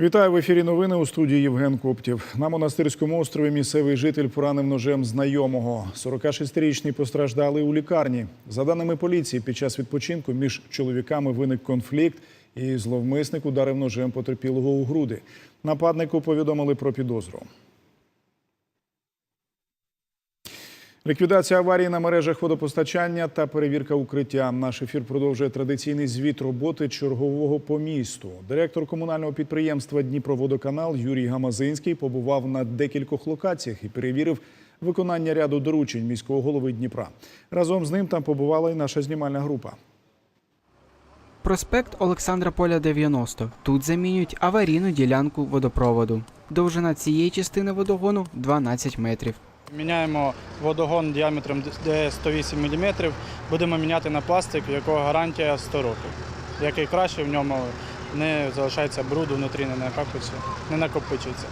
Вітаю в ефірі. Новини у студії Євген Коптів. На монастирському острові місцевий житель поранив ножем знайомого. 46-річний постраждали у лікарні. За даними поліції, під час відпочинку між чоловіками виник конфлікт, і зловмисник ударив ножем потерпілого у груди. Нападнику повідомили про підозру. Ліквідація аварії на мережах водопостачання та перевірка укриття. Наш ефір продовжує традиційний звіт роботи чергового по місту. Директор комунального підприємства Дніпроводоканал Юрій Гамазинський побував на декількох локаціях і перевірив виконання ряду доручень міського голови Дніпра. Разом з ним там побувала і наша знімальна група. Проспект Олександра Поля 90. Тут замінюють аварійну ділянку водопроводу. Довжина цієї частини водогону 12 метрів. Міняємо водогон діаметром 108 мм, будемо міняти на пластик, в якого гарантія 100 років. Який краще в ньому не залишається бруду внутрі, не накопичується, не накопичується.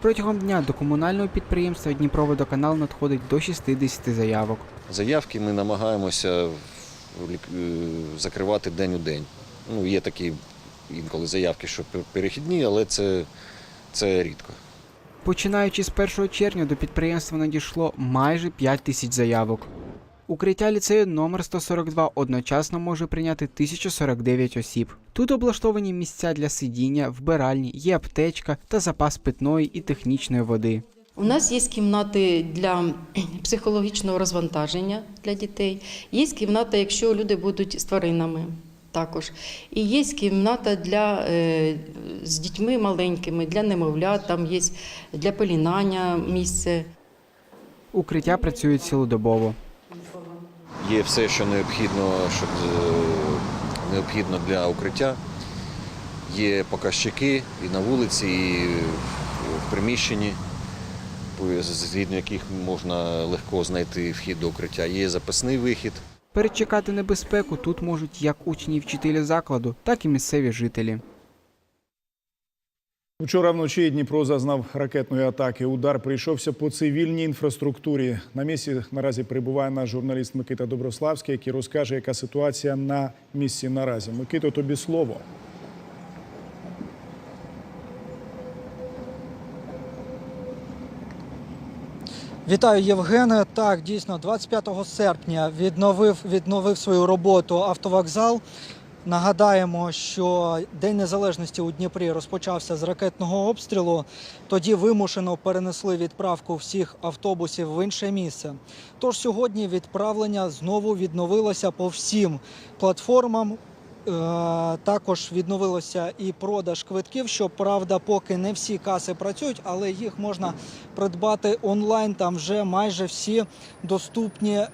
Протягом дня до комунального підприємства Дніпроводоканал надходить до 60 заявок. Заявки ми намагаємося е, закривати день у день. Ну, є такі інколи заявки, що перехідні, але це, це рідко. Починаючи з 1 червня до підприємства надійшло майже 5 тисяч заявок. Укриття ліцею номер 142 одночасно може прийняти 1049 осіб. Тут облаштовані місця для сидіння, вбиральні, є аптечка та запас питної і технічної води. У нас є кімнати для психологічного розвантаження для дітей. Є кімната, якщо люди будуть з тваринами. Також і є кімната для е, з дітьми маленькими, для немовлят, там є для пелінання місце. Укриття працюють цілодобово. Є все, що необхідно, щоб, е, необхідно для укриття. Є показчики і на вулиці, і в приміщенні, згідно яких можна легко знайти вхід до укриття. Є запасний вихід. Перечекати небезпеку тут можуть як учні і вчителі закладу, так і місцеві жителі. Вчора вночі Дніпро зазнав ракетної атаки. Удар прийшовся по цивільній інфраструктурі. На місці наразі перебуває наш журналіст Микита Доброславський, який розкаже, яка ситуація на місці наразі. Микито, тобі слово. Вітаю, Євгене. Так, дійсно, 25 серпня відновив, відновив свою роботу автовокзал. Нагадаємо, що День Незалежності у Дніпрі розпочався з ракетного обстрілу. Тоді вимушено перенесли відправку всіх автобусів в інше місце. Тож сьогодні відправлення знову відновилося по всім платформам. Е, Також відновилося і продаж квитків. Щоправда, поки не всі каси працюють, але їх можна придбати онлайн. Там вже майже всі доступні е,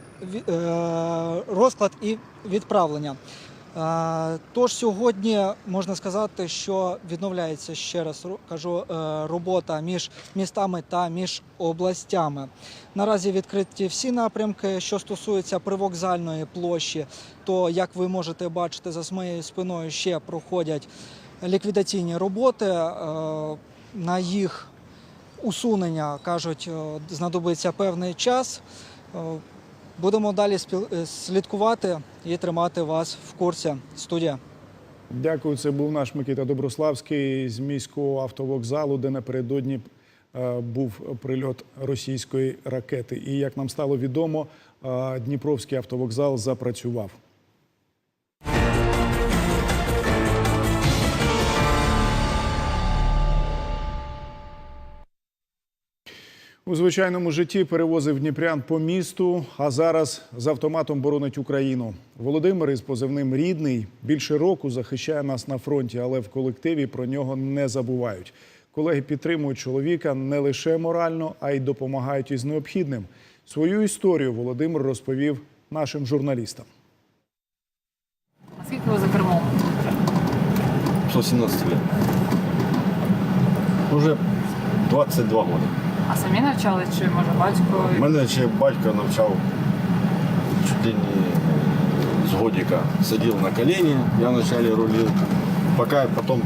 розклад і відправлення. Е, Тож сьогодні можна сказати, що відновляється ще раз кажу е, робота між містами та між областями. Наразі відкриті всі напрямки, що стосуються привокзальної площі, то як ви можете бачити за моєю спиною, ще проходять ліквідаційні роботи. Е, На їх усунення кажуть, знадобиться певний час. Будемо далі е, слідкувати і тримати вас в курсі. Студія. Дякую. Це був наш Микита Доброславський з міського автовокзалу, де напередодні е, був прильот російської ракети. І як нам стало відомо, е, Дніпровський автовокзал запрацював. У звичайному житті перевозив Дніпрян по місту, а зараз з автоматом боронить Україну. Володимир із позивним рідний більше року захищає нас на фронті, але в колективі про нього не забувають. Колеги підтримують чоловіка не лише морально, а й допомагають із необхідним. Свою історію Володимир розповів нашим журналістам. А скільки ви за кермом? 117 лет. Уже 22 года. А самі навчали, чи може батько? Мене ще батько навчав чуть ли не з годика. Сидів на колені, я вначале рулил, пока потом,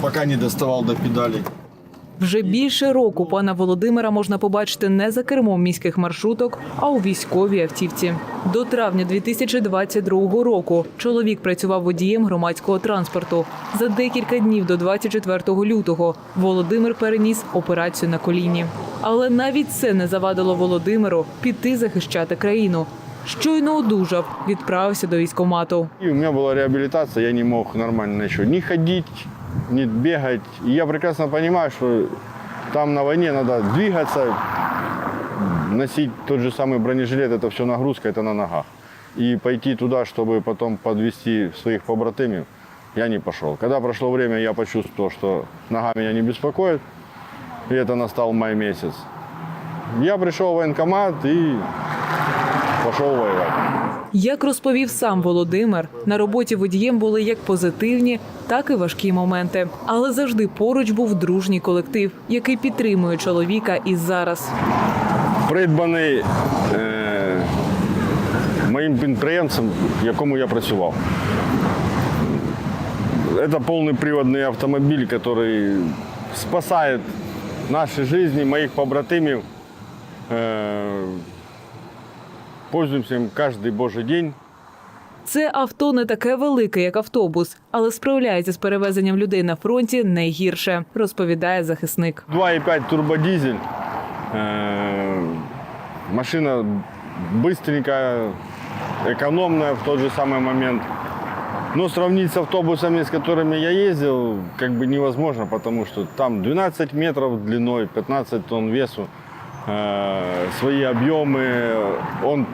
пока не доставал до педалей. Вже більше року пана Володимира можна побачити не за кермом міських маршруток, а у військовій автівці. До травня 2022 року чоловік працював водієм громадського транспорту. За декілька днів до 24 лютого Володимир переніс операцію на коліні. Але навіть це не завадило Володимиру піти захищати країну. Щойно одужав, відправився до військкомату. И у меня была реабилитация, я не мог нормально еще ни ходить, ни бегать. И я прекрасно понимаю, что там на войне надо двигаться, носить тот же самый бронежилет, это все нагрузка, это на ногах. И пойти туда, чтобы потом подвести своих побратимів, я не пошел. Когда прошло время, я почувствовал, что нога меня не беспокоит, и это настал май месяц. Я пришел в военкомат и пошел воевать. Як розповів сам Володимир, на роботі водієм були як позитивні, так і важкі моменти. Але завжди поруч був дружній колектив, який підтримує чоловіка і зараз. придбаний е, моїм підприємцем, в якому я працював. Це повний приводний автомобіль, який спасає наші життя, моїх побратимів. Е, пользуємося їм кожен божий день. Це авто не таке велике, як автобус, але справляється з перевезенням людей на фронті найгірше, розповідає захисник. 2,5 турбодизель. Э, Машина быстренькая, экономная в тот же самый момент. Но сравнить с автобусами, с которыми я ездил, как бы невозможно, потому что там 12 метров длиной, 15 тонн весу, э, свои объемы. Он,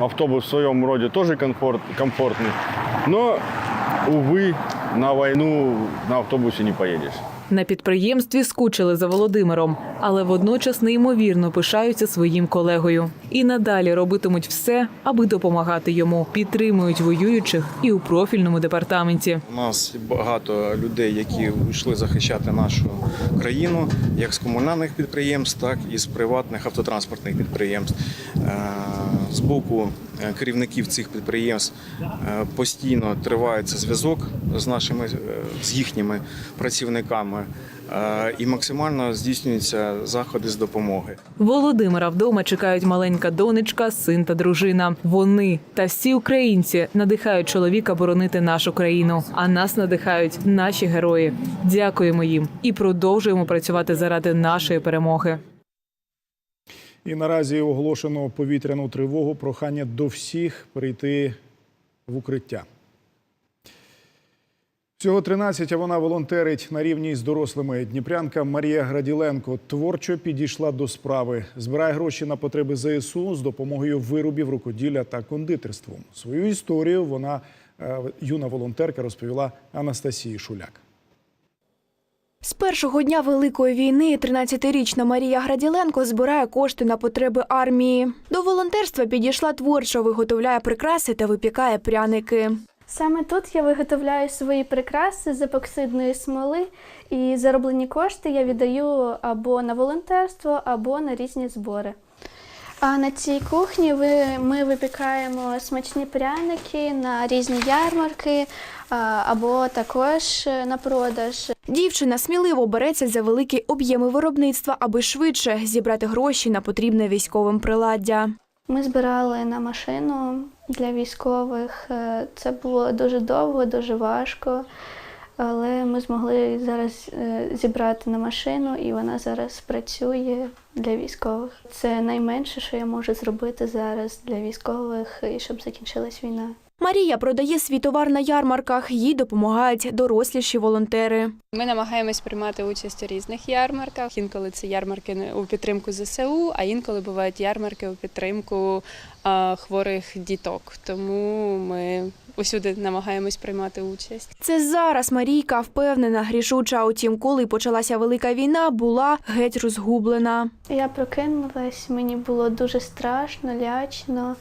автобус в своем роде тоже комфорт, комфортный. Но, увы, на войну на автобусе не поедешь. На підприємстві скучили за Володимиром, але водночас неймовірно пишаються своїм колегою. І надалі робитимуть все, аби допомагати йому. Підтримують воюючих і у профільному департаменті. У нас багато людей, які йшли захищати нашу країну, як з комунальних підприємств, так і з приватних автотранспортних підприємств. З боку е, керівників цих підприємств е, постійно тривається зв'язок з нашими е, з їхніми працівниками і максимально здійснюються заходи з допомоги. Володимира вдома чекають маленька донечка, син та дружина. Вони та всі українці надихають чоловіка боронити нашу країну. А нас надихають наші герої. Дякуємо їм і продовжуємо працювати заради нашої перемоги. І наразі оголошено повітряну тривогу. Прохання до всіх прийти в укриття. Всього 13, а вона волонтерить на рівні з дорослими. Дніпрянка Марія Граділенко творчо підійшла до справи. Збирає гроші на потреби ЗСУ з допомогою виробів рукоділля та кондитерством. Свою історію вона е, юна волонтерка розповіла Анастасії Шуляк. З першого дня Великої війни 13-річна Марія Граділенко збирає кошти на потреби армії. До волонтерства підійшла творчо, виготовляє прикраси та випікає пряники. Саме тут я виготовляю свої прикраси з епоксидної смоли, і зароблені кошти я віддаю або на волонтерство, або на різні збори. А на цій кухні ви, ми випікаємо смачні пряники на різні ярмарки або також на продаж. Дівчина сміливо береться за великі об'єми виробництва, аби швидше зібрати гроші на потрібне військовим приладдя. Ми збирали на машину для військових. Е, Це було дуже довго, дуже важко, але ми змогли зараз е, зібрати на машину, і вона зараз працює для військових. Це найменше, що я можу зробити зараз для військових, і щоб закінчилась війна. Марія продає свій товар на ярмарках, їй допомагають доросліші волонтери. Ми намагаємось приймати участь у різних ярмарках. Інколи це ярмарки у підтримку ЗСУ, а інколи бувають ярмарки у підтримку хворих діток. Тому ми усюди намагаємось приймати участь. Це зараз Марійка впевнена, грішуча. Утім, коли почалася велика війна, була геть розгублена. Я прокинулась, мені було дуже страшно, лячно.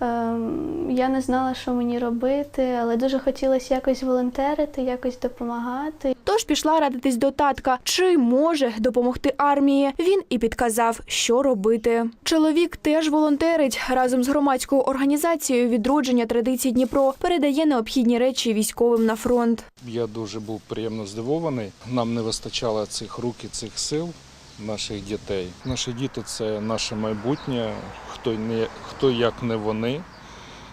Ем, Я не знала, що мені робити, але дуже хотілося якось волонтерити, якось допомагати. Тож пішла радитись до татка, чи може допомогти армії. Він і підказав, що робити. Чоловік теж волонтерить разом з громадською організацією відродження традицій Дніпро, передає необхідні речі військовим на фронт. Я дуже був приємно здивований. Нам не вистачало цих рук і цих сил наших дітей. Наші діти це наше майбутнє. Хто не хто як не вони,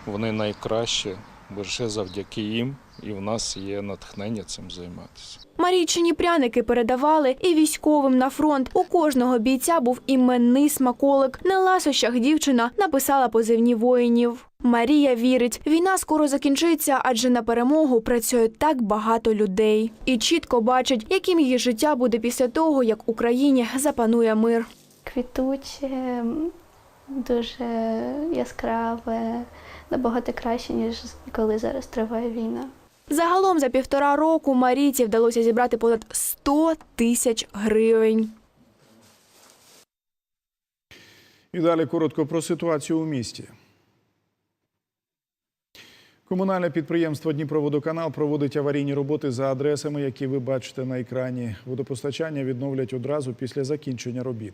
вони найкращі. Лише завдяки їм і в нас є натхнення цим займатися. Марійчині пряники передавали і військовим на фронт. У кожного бійця був іменний смаколик. На ласощах дівчина написала позивні воїнів. Марія вірить, війна скоро закінчиться, адже на перемогу працює так багато людей. І чітко бачить, яким її життя буде після того, як Україні запанує мир. Квітуче, дуже яскраве, набагато краще, ніж коли зараз триває війна. Загалом за півтора року Марійці вдалося зібрати понад 100 тисяч гривень. І далі коротко про ситуацію у місті. Комунальне підприємство Дніпроводоканал проводить аварійні роботи за адресами, які ви бачите на екрані. Водопостачання відновлять одразу після закінчення робіт.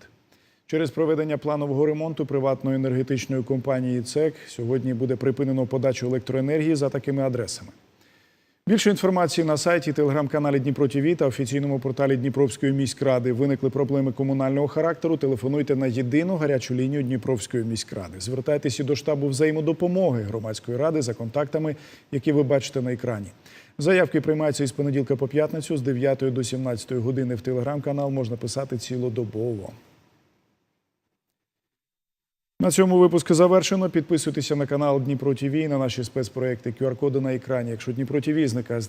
Через проведення планового ремонту приватної енергетичної компанії ЦЕК сьогодні буде припинено подачу електроенергії за такими адресами. Більше інформації на сайті, телеграм-каналі Дніпро ТІВІ та офіційному порталі Дніпровської міськради. Виникли проблеми комунального характеру. Телефонуйте на єдину гарячу лінію Дніпровської міськради. Звертайтеся до штабу взаємодопомоги громадської ради за контактами, які ви бачите на екрані. Заявки приймаються із понеділка по п'ятницю з 9 до 17 години. В телеграм-канал можна писати цілодобово. На цьому випуск завершено. Підписуйтеся на канал Дніпро ТВ і на наші спецпроекти QR-коди на екрані. Якщо Дніпро ТВ зникає з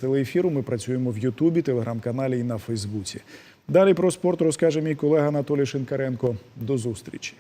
ми працюємо в Ютубі, телеграм-каналі і на Фейсбуці. Далі про спорт розкаже мій колега Анатолій Шинкаренко. До зустрічі.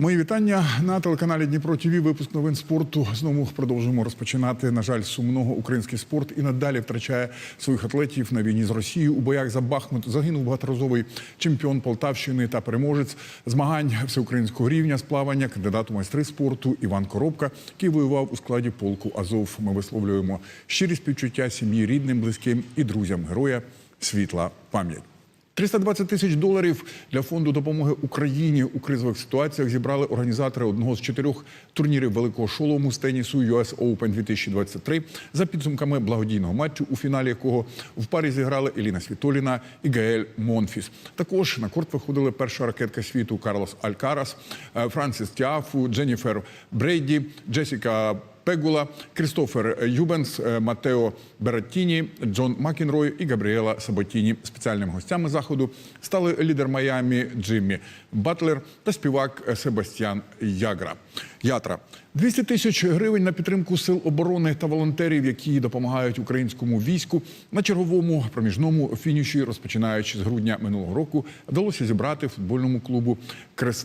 Мої вітання на телеканалі Дніпро ТВ. Випуск новин спорту. Знову продовжуємо розпочинати. На жаль, сумного український спорт і надалі втрачає своїх атлетів на війні з Росією. У боях за Бахмут загинув багаторазовий чемпіон Полтавщини та переможець змагань всеукраїнського рівня з плавання, кандидат у майстри спорту Іван Коробка, який воював у складі полку Азов. Ми висловлюємо щирі співчуття сім'ї, рідним, близьким і друзям героя. Світла пам'ять. 320 тисяч доларів для фонду допомоги Україні у кризових ситуаціях зібрали організатори одного з чотирьох турнірів великого шолому з тенісу US Open 2023 за підсумками благодійного матчу, у фіналі якого в парі зіграли Еліна Світоліна і Гаель Монфіс. Також на корт виходили перша ракетка світу Карлос Алькарас, е, Франсіс Тіафу, Дженніфер Брейді, Джесіка Пегула, Крістофер Юбенс, е, Матео Бераттіні, Джон Макінрой і Габріела Саботіні. Спеціальними гостями заходу стали лідер Майамі Джиммі Батлер та співак Себастьян Ягра. Ятра 200 тисяч гривень на підтримку сил оборони та волонтерів, які допомагають українському війську на черговому проміжному фініші, розпочинаючи з грудня минулого року, вдалося зібрати футбольному клубу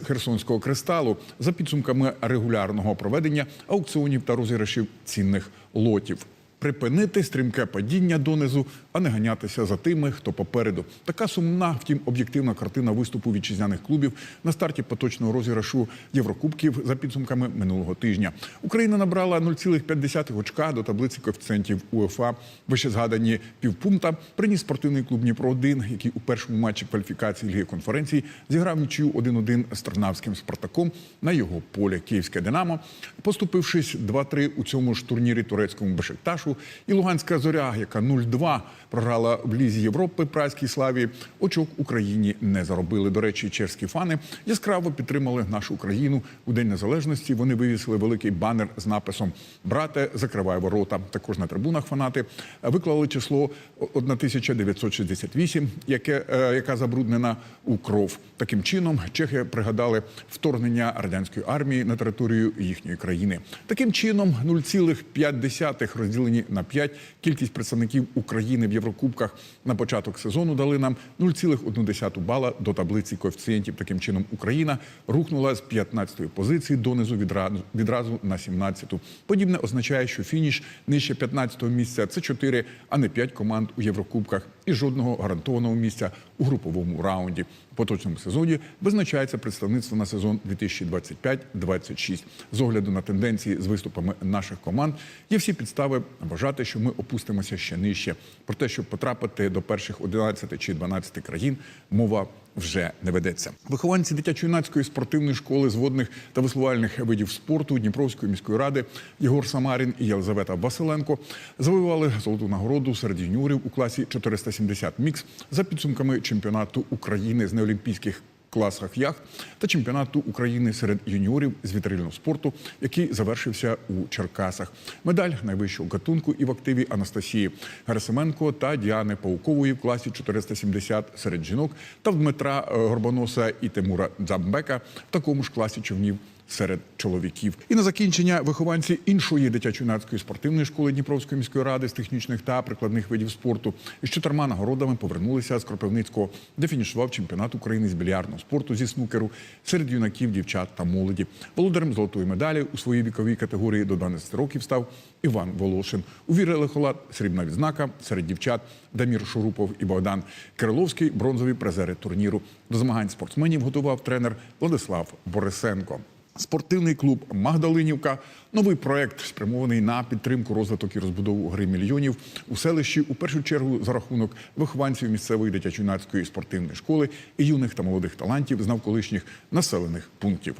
Херсонського кристалу за підсумками регулярного проведення аукціонів та розіграшів цінних лотів. Припинити стрімке падіння донизу, а не ганятися за тими, хто попереду. Така сумна, втім, об'єктивна картина виступу вітчизняних клубів на старті поточного розіграшу Єврокубків за підсумками минулого тижня. Україна набрала 0,5 очка до таблиці коефіцієнтів УЕФА. Вище згадані півпункта приніс спортивний клуб Дніпро 1 який у першому матчі кваліфікації Ліги конференції зіграв нічию 1-1 з Тернавським Спартаком на його полі. Київське Динамо, поступившись 2-3 у цьому ж турнірі турецькому Бешикташу, і Луганська зоря, яка 0-2 програла в Лізі Європи праській славі. Очок Україні не заробили. До речі, чешські фани яскраво підтримали нашу Україну у День Незалежності. Вони вивісили великий банер з написом Брате, закривай ворота. Також на трибунах фанати виклали число 1968, яке е, яка забруднена у кров. Таким чином чехи пригадали вторгнення радянської армії на територію їхньої країни. Таким чином 0,5 розділені на 5. Кількість представників України в Єврокубках на початок сезону дали нам 0,1 бала до таблиці коефіцієнтів. Таким чином, Україна рухнула з 15-ї позиції донизу відразу, відразу на 17-ту. Подібне означає, що фініш нижче 15-го місця це 4, а не 5 команд у Єврокубках і жодного гарантованого місця у груповому раунді. У поточному сезоні визначається представництво на сезон 2025-26. З огляду на тенденції з виступами наших команд є всі підстави вважати, що ми опустимося ще нижче. Про те, щоб потрапити до перших 11 чи 12 країн, мова вже не ведеться. Вихованці дитячо-юнацької спортивної школи з водних та висловальних видів спорту Дніпровської міської ради Єгор Самарін і Єлизавета Василенко завоювали золоту нагороду серед юніорів у класі 470 мікс за підсумками чемпіонату України з неолімпійських класах яхт та чемпіонату України серед юніорів з вітрильного спорту, який завершився у Черкасах. Медаль найвищого гатунку і в активі Анастасії Герасименко та Діани Паукової в класі 470 серед жінок та в Дмитра е, Горбоноса і Тимура Дзамбека в такому ж класі човнів серед чоловіків. І на закінчення вихованці іншої дитячо-юнацької спортивної школи Дніпровської міської ради з технічних та прикладних видів спорту із чотирма нагородами повернулися з Кропивницького, де фінішував чемпіонат України з більярдного спорту зі снукеру серед юнаків, дівчат та молоді. Володарем золотої медалі у своїй віковій категорії до 12 років став Іван Волошин. У Віри Лехолад срібна відзнака серед дівчат Дамір Шурупов і Богдан Кириловський бронзові призери турніру. До змагань спортсменів готував тренер Владислав Борисенко. Спортивний клуб Магдалинівка новий проект спрямований на підтримку розвиток і розбудову гри мільйонів у селищі у першу чергу за рахунок вихованців місцевої дитячо-юнацької спортивної школи і юних та молодих талантів з навколишніх населених пунктів.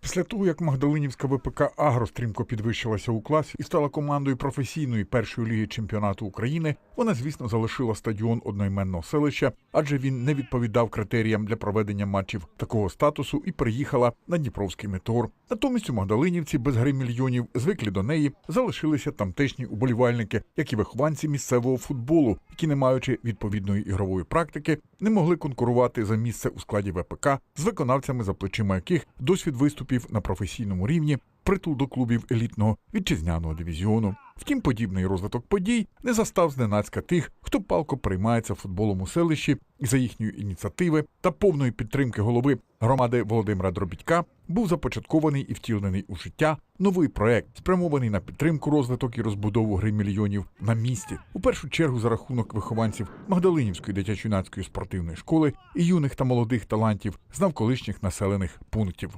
Після того, як Магдалинівська ВПК Агро стрімко підвищилася у класі і стала командою професійної першої ліги чемпіонату України, вона, звісно, залишила стадіон одноіменного селища, адже він не відповідав критеріям для проведення матчів такого статусу і приїхала на Дніпровський метеор. Натомість у Магдалинівці без гри мільйонів звиклі до неї залишилися тамтешні уболівальники, як і вихованці місцевого футболу, які, не маючи відповідної ігрової практики, не могли конкурувати за місце у складі ВПК з виконавцями, за плечима яких досвід виступів на професійному рівні, притул до клубів елітного вітчизняного дивізіону. Втім, подібний розвиток подій не застав зненацька тих, хто палко приймається футболом у селищі і за їхньої ініціативи та повної підтримки голови громади Володимира Дробітька був започаткований і втілений у життя новий проект, спрямований на підтримку, розвиток і розбудову гри мільйонів на місці. У першу чергу за рахунок вихованців Магдалинівської дитячо-юнацької спортивної школи і юних та молодих талантів з навколишніх населених пунктів.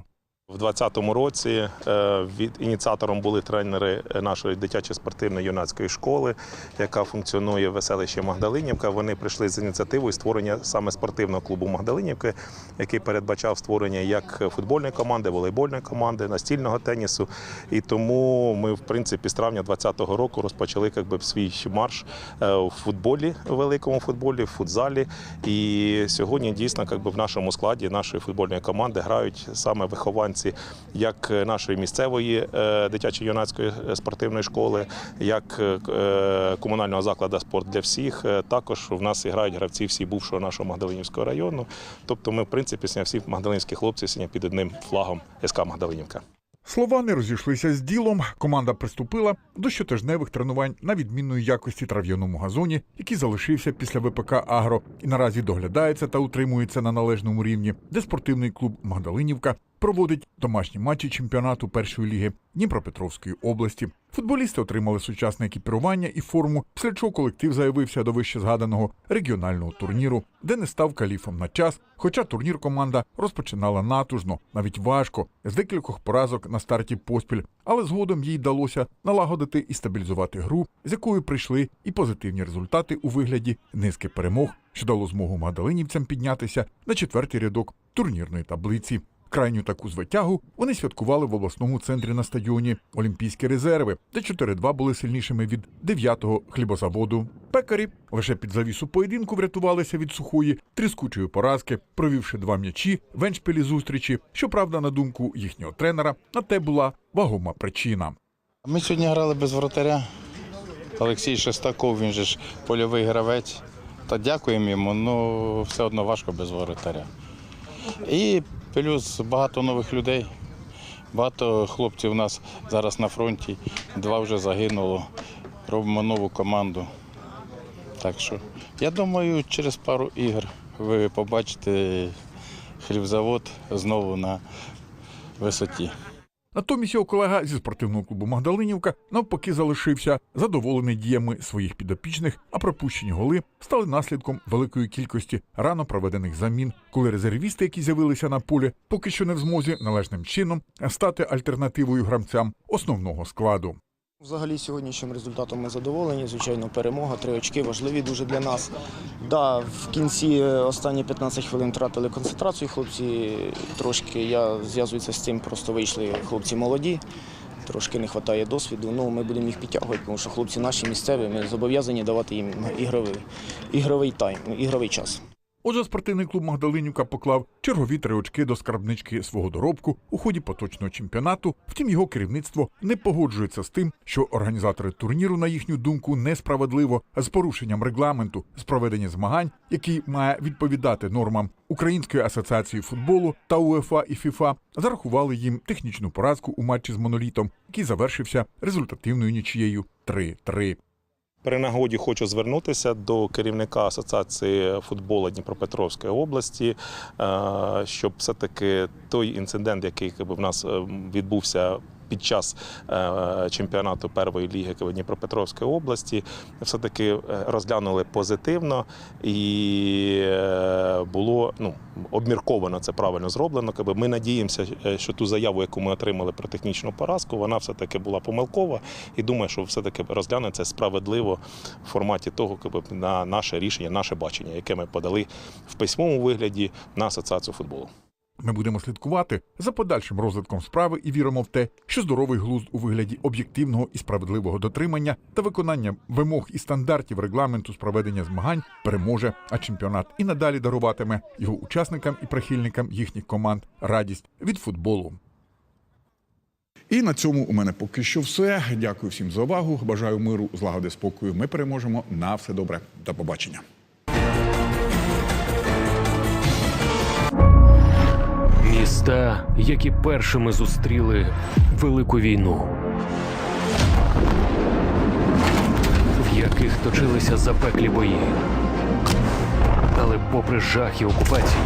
В 2020 році е, від ініціатором були тренери нашої дитячої спортивної юнацької школи, яка функціонує в селищі Магдалинівка. Вони прийшли з ініціативою створення саме спортивного клубу Магдалинівки, який передбачав створення як футбольної команди, волейбольної команди, настільного тенісу. І тому ми, в принципі, з травня 2020 року розпочали якби, свій марш е, у футболі, великому футболі, в футзалі. І сьогодні дійсно якби, в нашому складі нашої футбольної команди грають саме вихованці як нашої місцевої е, дитячо-юнацької спортивної школи, як е, комунального закладу спорт для всіх. Е, Також в нас грають гравці всі бувшого нашого Магдалинівського району. Тобто, ми, в принципі, всі магдалинівські хлопці сьогодні під одним флагом СК Магдалинівка. Слова не розійшлися з ділом. Команда приступила до щотижневих тренувань на відмінної якості трав'яному газоні, який залишився після ВПК Агро і наразі доглядається та утримується на належному рівні, де спортивний клуб Магдалинівка проводить домашні матчі чемпіонату першої ліги Дніпропетровської області. Футболісти отримали сучасне екіпірування і форму, після чого колектив заявився до вище згаданого регіонального турніру, де не став каліфом на час. Хоча турнір команда розпочинала натужно, навіть важко, з декількох поразок на старті поспіль, але згодом їй вдалося налагодити і стабілізувати гру, з якою прийшли і позитивні результати у вигляді низки перемог, що дало змогу магдалинівцям піднятися на четвертий рядок турнірної таблиці. Крайню таку звитягу вони святкували в обласному центрі на стадіоні Олімпійські резерви, де 4-2 були сильнішими від 9-го хлібозаводу. Пекарі лише під завісу поєдинку врятувалися від сухої тріскучої поразки, провівши два м'ячі в еншпілі зустрічі. Щоправда, на думку їхнього тренера, на те була вагома причина. Ми сьогодні грали без воротаря. Олексій Шестаков, він же ж польовий гравець. Та дякуємо йому, але все одно важко без воротаря. І плюс багато нових людей. Багато хлопців у нас зараз на фронті, два вже загинуло. робимо нову команду. Так що, я думаю, через пару ігор ви побачите хлібзавод знову на висоті. Натомість його колега зі спортивного клубу Магдалинівка навпаки залишився задоволений діями своїх підопічних, а пропущені голи стали наслідком великої кількості рано проведених замін, коли резервісти, які з'явилися на полі, поки що не в змозі належним чином стати альтернативою гравцям основного складу. Взагалі сьогоднішнім результатом ми задоволені. Звичайно, перемога, три очки важливі дуже для нас. Да, в кінці е, останні 15 хвилин втратили концентрацію. Хлопці трошки я зв'язуюся з цим, просто вийшли хлопці молоді. Трошки не вистачає досвіду. Ну, ми будемо їх підтягувати, тому що хлопці наші місцеві, ми зобов'язані давати їм ігровий, ігровий тайм, ігровий час. Отже, спортивний клуб Магдалинівка поклав чергові три очки до скарбнички свого доробку у ході поточного чемпіонату. Втім, його керівництво не погоджується з тим, що організатори турніру, на їхню думку, несправедливо з порушенням регламенту з проведення змагань, який має відповідати нормам Української асоціації футболу та УЕФА і ФІФА, зарахували їм технічну поразку у матчі з монолітом, який завершився результативною нічією 3-3. При нагоді хочу звернутися до керівника Асоціації футболу Дніпропетровської області, е, щоб все-таки той інцидент, який в нас е, відбувся під час е, чемпіонату першої ліги Дніпропетровської області, все-таки е, розглянули позитивно і е, було ну, обмірковано це правильно зроблено. Ми надіємося, що ту заяву, яку ми отримали про технічну поразку, вона все-таки була помилкова і думаю, що все-таки розгляне це справедливо в форматі того, на наше рішення, наше бачення, яке ми подали в письмовому вигляді на асоціацію футболу. Ми будемо слідкувати за подальшим розвитком справи і віримо в те, що здоровий глузд у вигляді об'єктивного і справедливого дотримання та виконання вимог і стандартів регламенту з проведення змагань переможе, а чемпіонат і надалі даруватиме його учасникам і прихильникам їхніх команд радість від футболу. І на цьому у мене поки що все. Дякую всім за увагу. Бажаю миру, злагоди, спокою. Ми переможемо. На все добре. До побачення. Міста, які першими зустріли Велику війну, в яких точилися запеклі бої. Але попри жах і окупацію,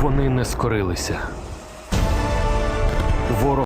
вони не скорилися. Ворог